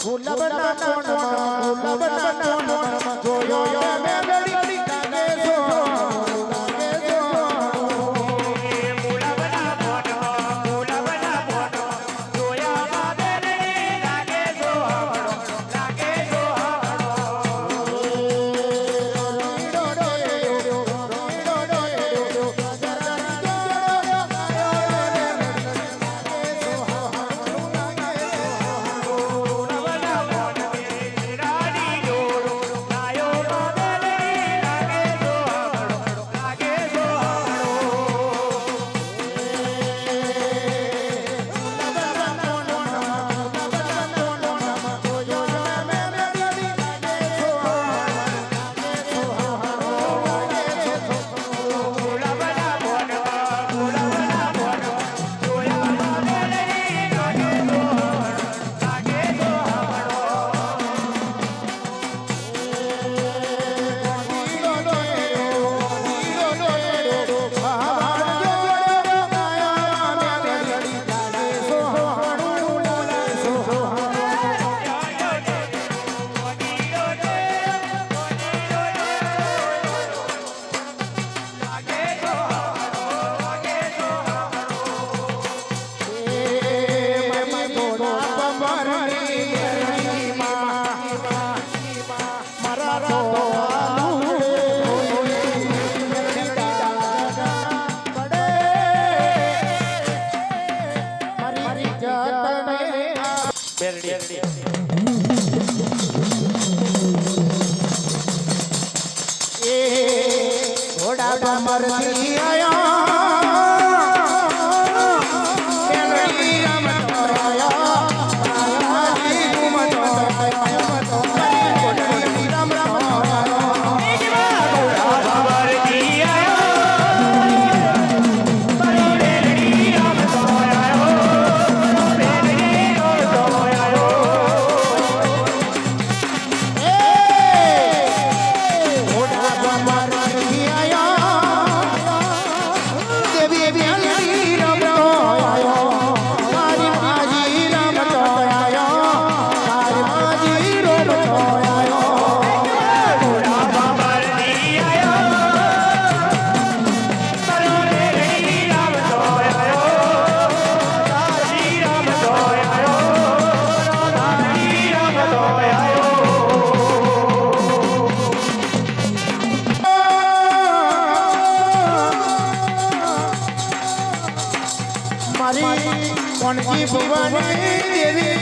ભૂલબ ના કોણ ભૂલબ ના કોણ আমার দিয়া પણજી ભવાની દેવી.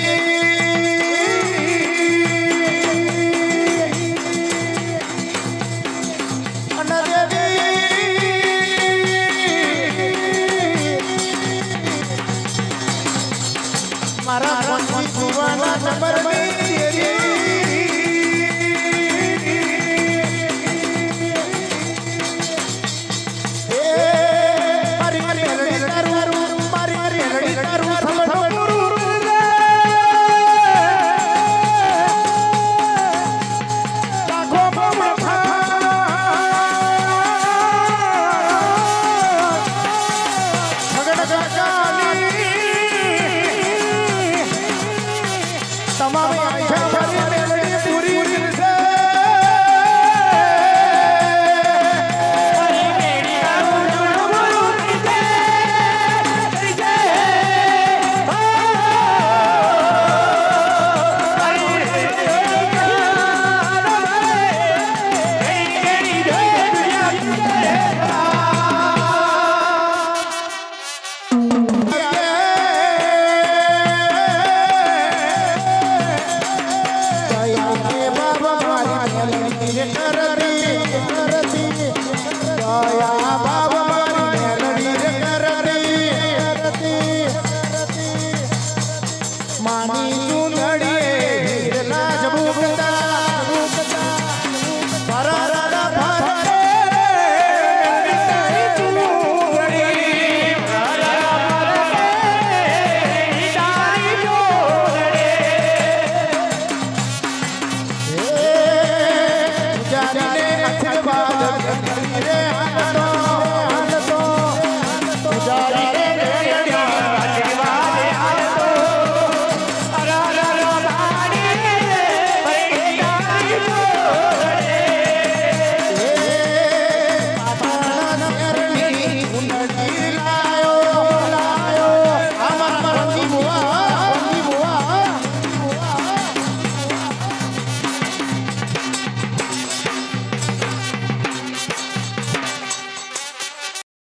મારા પણજી ભુવાના નંબર દેવી.